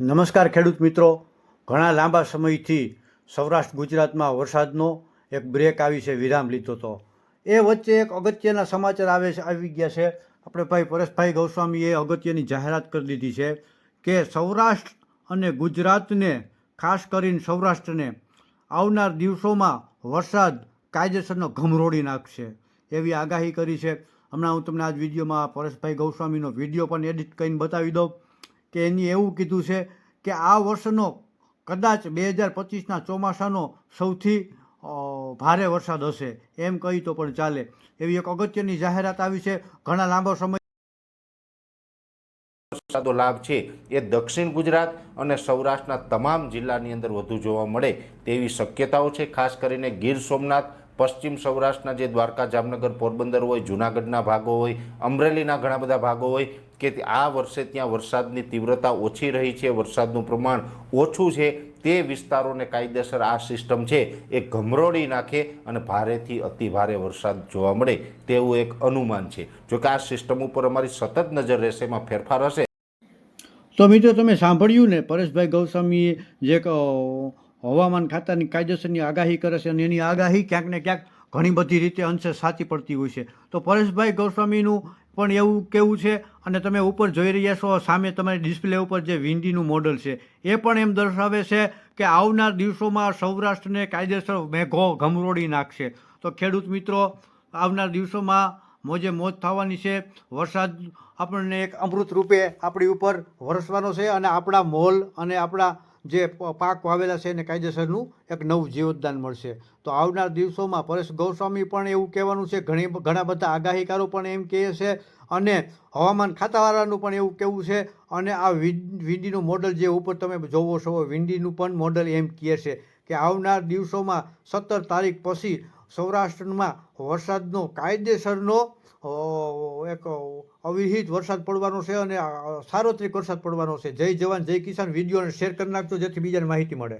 નમસ્કાર ખેડૂત મિત્રો. ઘણા લાંબા સમયથી સૌરાષ્ટ્ર ગુજરાતમાં વરસાદનો એક બ્રેક આવી છે, વિરામ લીધો હતો. એ વચ્ચે એક અગત્યના સમાચાર આવે છે, આવી ગયા છે. આપણે ભાઈ પરેશભાઈ ગૌસ્વામીએ અગત્યની જાહેરાત કરી દીધી છે કે સૌરાષ્ટ્ર અને ગુજરાતને, ખાસ કરીને સૌરાષ્ટ્રને, આવનાર દિવસોમાં વરસાદ કાયદેસરનો ઘમરોળી નાખશે એવી આગાહી કરી છે. હમણાં હું તમને આજ વિડીયોમાં પરેશભાઈ ગૌસ્વામીનો વીડિયો પણ એડિટ કરીને બતાવી દઉં. કે એની એવું કીધું છે કે આ વર્ષનો કદાચ બે હજાર પચીસના ચોમાસાનો સૌથી ભારે વરસાદ હશે. એમ કહી તો પણ ચાલે. એવી એક અગત્યની જાહેરાત આવી છે. ઘણા લાંબો સમય વરસાદો લાભ છે. એ દક્ષિણ ગુજરાત અને સૌરાષ્ટ્રના તમામ જિલ્લાની અંદર વધુ જોવા મળે તેવી શક્યતાઓ છે. ખાસ કરીને ગીર સોમનાથ પશ્ચિમ સૌરાષ્ટ્રના જે દ્વારકા, જામનગર, પોરબંદર હોય, જૂનાગઢના ભાગો હોય, અમરેલીના ઘણા બધા ભાગો હોય કે આ વર્ષે ત્યાં વરસાદની તીવ્રતા ઓછી રહી છે, વરસાદનું પ્રમાણ ઓછું છે, તે વિસ્તારોને કાયદેસર આ સિસ્ટમ છે એ ગમરોડી નાખે અને ભારેથી અતિ ભારે વરસાદ જોવા મળે તેવું એક અનુમાન છે. જોકે આ સિસ્ટમ ઉપર અમારી સતત નજર રહેશે, એમાં ફેરફાર હશે. તો મિત્રો તમે સાંભળ્યું ને પરેશભાઈ ગૌસ્વામીએ જે હવામાન ખાતાની કાયદેસરની આગાહી કરે છે અને એની આગાહી ક્યાંક ને ક્યાંક ઘણી બધી રીતે અંશે સાચી પડતી હોય છે. તો પરેશભાઈ ગૌસ્વામીનું પણ એવું કેવું છે અને તમે ઉપર જોઈ રહ્યા છો, સામે તમારી ડિસ્પ્લે ઉપર જે વિંડીનું મોડલ છે, એ પણ એમ દર્શાવે છે કે આવનાર દિવસોમાં સૌરાષ્ટ્રને કાયદેસર મેઘો ઘમરોડી નાખશે. તો ખેડૂત મિત્રો, આવનાર દિવસોમાં મોજે મોજ થવાની છે. વરસાદ આપણને એક અમૃત રૂપે આપણી ઉપર વરસવાનો છે અને આપણા મોલ અને આપણા જે પાક વાવેલા છે એને કાયદેસરનું એક નવું જીવતદાન મળશે. તો આવનાર દિવસોમાં પરેશ ગૌસ્વામી પણ એવું કહેવાનું છે, ઘણી ઘણા બધા આગાહીકારો પણ એમ કહે છે અને હવામાન ખાતાવાળાનું પણ એવું કહેવું છે અને આ વિંડીનું મોડલ જે ઉપર તમે જોવો છો, વિંડીનું પણ મોડલ એમ કહે છે. કે આવનાર દિવસોમાં સત્તર તારીખ પછી સૌરાષ્ટ્રમાં વરસાદનો કાયદેસરનો એક અવિહિત વરસાદ પડવાનો છે અને સાર્વત્રિક વરસાદ પડવાનો છે. જય જવાન, જય કિસાન. વિડીયોને શેર કરી નાખજો જેથી બીજાને માહિતી મળે.